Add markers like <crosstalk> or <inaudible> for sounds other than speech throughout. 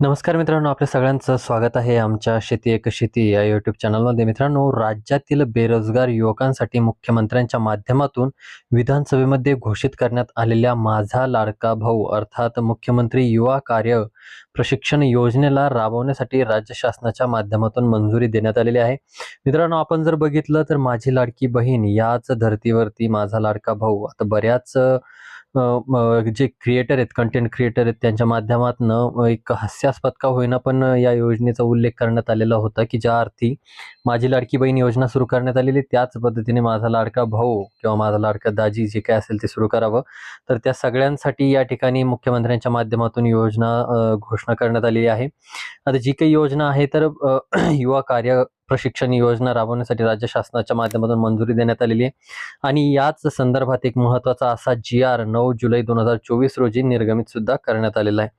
नमस्कार मित्रांनो आपल्या सगळ्यांचं स्वागत आहे आमच्या शेती एक शेती या युट्यूब चॅनलमध्ये मित्रांनो राज्यातील बेरोजगार युवकांसाठी मुख्यमंत्र्यांच्या माध्यमातून विधानसभेमध्ये घोषित करण्यात आलेल्या माझा लाडका भाऊ अर्थात मुख्यमंत्री युवा कार्य प्रशिक्षण योजनेला राबवण्यासाठी राज्य शासनाच्या माध्यमातून मंजुरी देण्यात आलेली आहे. मित्रांनो आपण जर बघितलं तर माझी लाडकी बहीण याच धर्तीवरती माझा लाडका भाऊ आता बऱ्याच जे क्रिएटर आहेत कंटेंट क्रिएटर आहेत त्यांच्या माध्यमातून एक हास्यास्पद का होईना पण या योजनेचा उल्लेख करण्यात आलेला होता की ज्या अर्थी माझी लाडकी बहीण योजना सुरू करण्यात आलेली त्याच पद्धतीने माझा लाडका भाऊ किंवा माझा लाडका दाजी जे काय असेल ते सुरू करावं. तर त्या सगळ्यांसाठी या ठिकाणी मुख्यमंत्र्यांच्या माध्यमातून योजना घोषणा करण्यात आलेली आहे. आता जी काही योजना आहे तर <clears throat> युवा कार्य प्रशिक्षण योजना राबवण्यासाठी राज्य शासनाच्या माध्यमातून मंजुरी देण्यात आलेली आहे. आणि याच संदर्भात एक महत्त्वाचा असा जी आर नऊ जुलै दोन हजार चोवीस रोजी निर्गमित सुद्धा करण्यात आलेला आहे.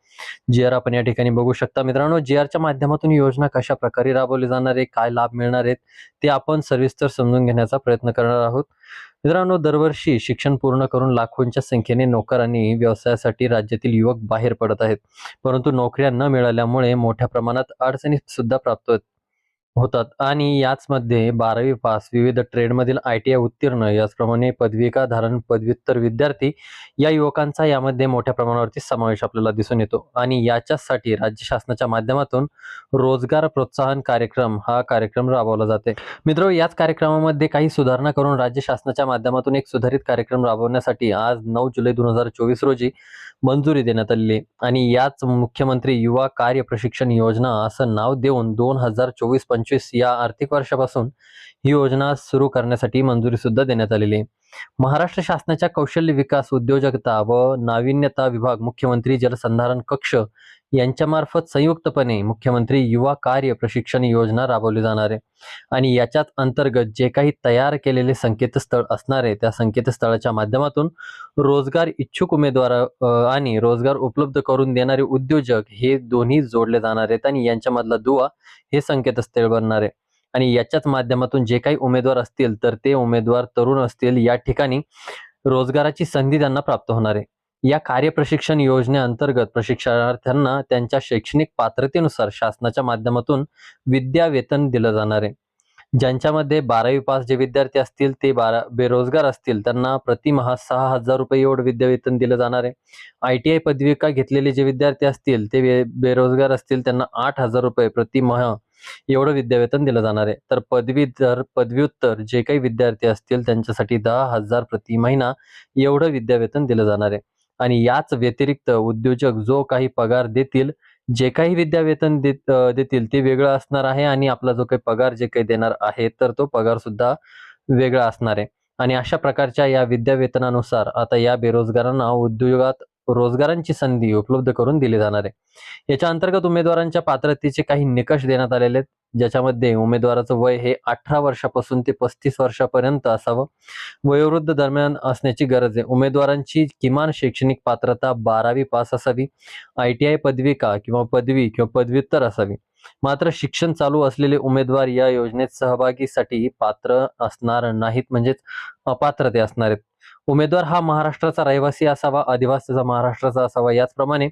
जी आर आपण या ठिकाणी बघू शकता. मित्रांनो जी आरच्या माध्यमातून योजना कशा प्रकारे राबवली जाणार आहे काय लाभ मिळणार आहेत ते आपण सविस्तर समजून घेण्याचा प्रयत्न करणार आहोत. मित्रांनो दरवर्षी शिक्षण पूर्ण करून लाखोंच्या संख्येने नोकर आणि व्यवसायासाठी राज्यातील युवक बाहेर पडत आहेत. परंतु नोकऱ्या न मिळाल्यामुळे मोठ्या प्रमाणात अडचणी सुद्धा प्राप्त होत होतात. आणि याचमध्ये बारावी पास विविध ट्रेडमधील आय टी आय उत्तीर्ण याचप्रमाणे पदविका धारण पदव्युत्तर विद्यार्थी या युवकांचा यामध्ये मोठ्या प्रमाणावरती समावेश आपल्याला दिसून येतो. आणि याच्यासाठी राज्य शासनाच्या माध्यमातून रोजगार प्रोत्साहन कार्यक्रम हा कार्यक्रम राबवला जाते. मित्र याच कार्यक्रमामध्ये काही सुधारणा करून राज्य शासनाच्या माध्यमातून एक सुधारित कार्यक्रम राबवण्यासाठी आज नऊ जुलै दोन हजार चोवीस रोजी मंजुरी देण्यात आलेली आणि याच मुख्यमंत्री युवा कार्य प्रशिक्षण योजना असं नाव देऊन दोन हजार चोवीस पंचवीस या आर्थिक वर्षापासून ही योजना सुरू करण्यासाठी मंजुरी सुद्धा देण्यात आलेली आहे. महाराष्ट्र शासनाच्या कौशल्य विकास उद्योजकता व नाविन्यता विभाग मुख्यमंत्री जलसंधारण कक्ष यांच्यामार्फत संयुक्तपणे मुख्यमंत्री युवा कार्य प्रशिक्षण योजना राबवली जाणार आहे. आणि याच्याच अंतर्गत जे काही तयार केलेले संकेतस्थळ असणार आहे त्या संकेतस्थळाच्या माध्यमातून रोजगार इच्छुक उमेदवार आणि रोजगार उपलब्ध करून देणारे उद्योजक हे दोन्ही जोडले जाणार आहेत आणि यांच्यामधला दुवा हे संकेतस्थळ बनणार आहे. आणि याच्याच माध्यमातून जे काही उमेदवार असतील तर ते उमेदवार तरुण असतील या ठिकाणी रोजगाराची संधी त्यांना प्राप्त होणार आहे. या कार्य प्रशिक्षण योजनेअंतर्गत प्रशिक्षणार्थ्यांना त्यांच्या शैक्षणिक पात्रतेनुसार शासनाच्या माध्यमातून विद्या वेतन दिलं जाणार आहे. ज्यांच्यामध्ये बारावी पास जे विद्यार्थी असतील ते बारा बेरोजगार असतील त्यांना प्रतिमहा सहा हजार रुपये एवढं विद्यावेतन दिलं जाणार आहे. आय टी आय पदविका घेतलेले जे विद्यार्थी असतील ते बेरोजगार असतील त्यांना आठ हजार रुपये प्रतिमहा एवढं विद्यावेतन दिलं जाणार आहे. तर पदवीधर पदव्युत्तर जे काही विद्यार्थी असतील त्यांच्यासाठी दहा हजार प्रति महिना एवढं विद्यावेतन दिलं जाणार आहे. आणि याच व्यतिरिक्त उद्योजक जो काही पगार देतील जे काही विद्यावेतन देत देतील ते वेगळं असणार आहे आणि आपला जो काही पगार जे काही देणार आहे तर तो पगार सुद्धा वेगळा असणार आहे. आणि अशा प्रकारच्या या विद्यावेतनानुसार आता या बेरोजगारांना उद्योगात रोजगारांची संधी उपलब्ध करून दिली जाणार आहे. याच्या अंतर्गत उमेदवारांच्या पात्रतेचे काही निकष देण्यात आलेले आहेत ज्याच्यामध्ये उमेदवाराचं वय हे अठरा वर्षापासून ते पस्तीस वर्षापर्यंत असावं. वयोवृद्ध दरम्यान असण्याची गरज आहे. उमेदवारांची किमान शैक्षणिक पात्रता बारावी पास असावी आय टी आय पदविका किंवा पदवी किंवा पदव्युत्तर असावी. मात्र शिक्षण चालू असलेले उमेदवार या योजनेत सहभागीसाठी पात्र असणार नाहीत म्हणजेच अपात्र ते असणार आहेत. उमेदवार हा महाराष्ट्राचा रहिवासी असावा आदिवासीचा महाराष्ट्राचा असावा. याचप्रमाणे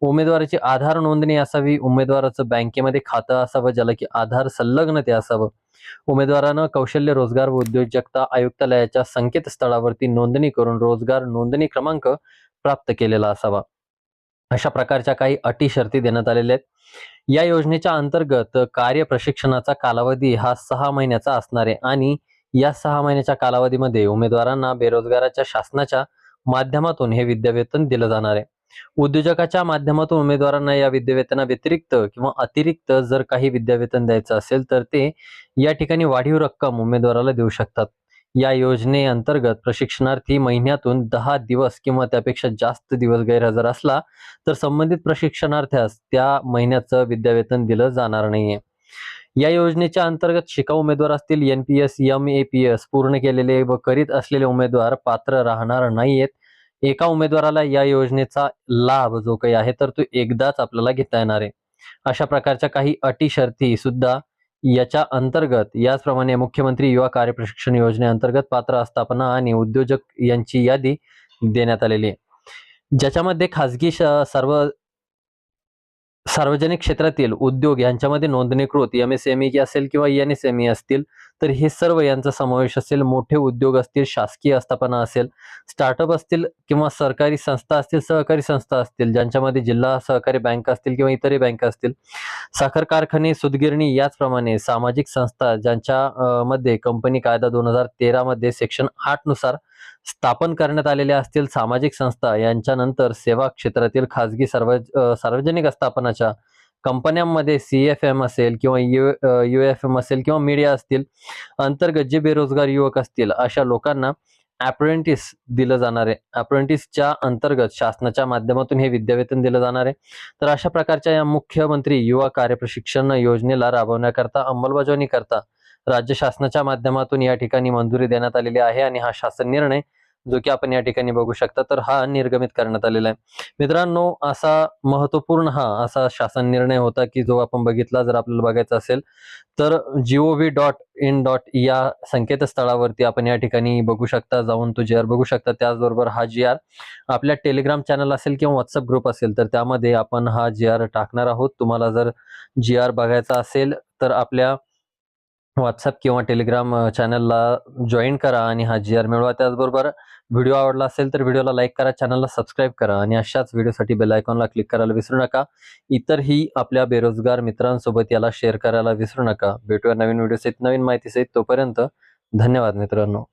उमेदवाराची आधार नोंदणी असावी उमेदवाराचं बँकेमध्ये खातं असावं ज्याला की आधार संलग्न ते असावं. उमेदवारानं कौशल्य रोजगार व उद्योजकता आयुक्तालयाच्या संकेतस्थळावरती नोंदणी करून रोजगार नोंदणी क्रमांक प्राप्त केलेला असावा. अशा प्रकारच्या काही अटी शर्ती देण्यात आलेल्या आहेत. या योजनेच्या अंतर्गत कार्य प्रशिक्षणाचा कालावधी हा सहा महिन्याचा असणार आहे आणि या सहा महिन्याच्या कालावधीमध्ये उमेदवारांना बेरोजगाराच्या शासनाच्या माध्यमातून हे विद्यावेतन दिलं जाणार आहे. उद्योजकाच्या माध्यमातून उमेदवारांना या विद्यावेतना व्यतिरिक्त किंवा अतिरिक्त जर काही विद्यावेतन द्यायचं असेल तर ते या ठिकाणी वाढीव रक्कम उमेदवाराला देऊ शकतात. या योजनेअंतर्गत प्रशिक्षणार्थी महिन्यातून दहा दिवस किंवा त्यापेक्षा जास्त दिवस गैरहजर असला तर संबंधित प्रशिक्षणार्थ्यास त्या महिन्याचं विद्यावेतन दिलं जाणार नाहीये. या योजनेच्या अंतर्गत शिकाऊ उमेदवार असतील N P S M A P S पूर्ण केलेले व करीत असलेले उमेदवार पात्र राहणार नाहीयेत. एका उमेदवाराला या योजनेचा लाभ जो काही आहे तर तो एकदाच आपल्याला घेता येणार आहे. अशा प्रकारच्या काही अटी शर्ती सुद्धा याच्या अंतर्गत याचप्रमाणे मुख्यमंत्री युवा कार्य प्रशिक्षण योजनेअंतर्गत पात्र आस्थापना आणि उद्योजक यांची यादी देण्यात आलेली आहे. ज्याच्यामध्ये खाजगी सर्व सार्वजनिक क्षेत्रातील उद्योग यांच्यामध्ये नोंदणीकृत एम एस एम ई असेल किंवा एन एस एम ई असतील तर हे सर्व यांचा समावेश असेल. मोठे उद्योग असतील शासकीय आस्थापना असेल स्टार्टअप असतील किंवा सरकारी संस्था असतील सहकारी संस्था असतील ज्यांच्यामध्ये जिल्हा सहकारी बँक असतील किंवा इतरही बँका असतील. साखर कारखाने सुदगिरणी याचप्रमाणे सामाजिक संस्था ज्यांच्या मध्ये कंपनी कायदा दोन हजार तेरा मध्ये सेक्शन आठनुसार स्थापन करण्यात आलेल्या असतील सामाजिक संस्था यांच्यानंतर सेवा क्षेत्रातील खाजगी सर्व सार्वजनिक आस्थापनाच्या कंपन्यांमध्ये सी एफ एम असेल किंवा यू यू एफ एम असेल किंवा मीडिया असतील अंतर्गत जे बेरोजगार युवक असतील अशा लोकांना अप्रेंटिस दिलं जाणार आहे. अप्रेंटिसच्या अंतर्गत शासनाच्या माध्यमातून हे विद्यावेतन दिलं जाणार आहे. तर अशा प्रकारच्या या मुख्यमंत्री युवा कार्यप्रशिक्षण योजनेला राबवण्याकरता अंमलबजावणी करता राज्य शासनाच्या माध्यमातून या ठिकाणी मंजुरी देण्यात आलेली आहे आणि हा शासन निर्णय जो की आपण या ठिकाणी बघू शकता तर हा निर्गमित करण्यात आलेला आहे. मित्रांनो असा महत्त्वपूर्ण हा असा शासन निर्णय होता की जो आपण बघितला जर आपल्याला बघायचा असेल तर जीओव्ही डॉट इन डॉट या संकेतस्थळावरती आपण या ठिकाणी बघू शकता जाऊन तो जी आर बघू शकता. त्याचबरोबर हा जी आर आपल्या टेलिग्राम चॅनल असेल किंवा व्हॉट्सअप ग्रुप असेल तर त्यामध्ये आपण हा जी आर टाकणार आहोत. तुम्हाला जर जी आर बघायचा असेल तर आपल्या व्हॉट्सअप किंवा टेलिग्राम चॅनलला जॉईन करा आणि हा जी आर मिळवा. त्याचबरोबर व्हिडिओ आवडला असेल तर व्हिडिओला लाईक करा चॅनलला सबस्क्राईब करा आणि अशाच व्हिडिओसाठी बेल आयकॉनला क्लिक करायला विसरू नका. इतरही आपल्या बेरोजगार मित्रांसोबत याला शेअर करायला विसरू नका. भेटूया नवीन व्हिडिओ सहित नवीन माहिती सहित तोपर्यंत धन्यवाद मित्रांनो.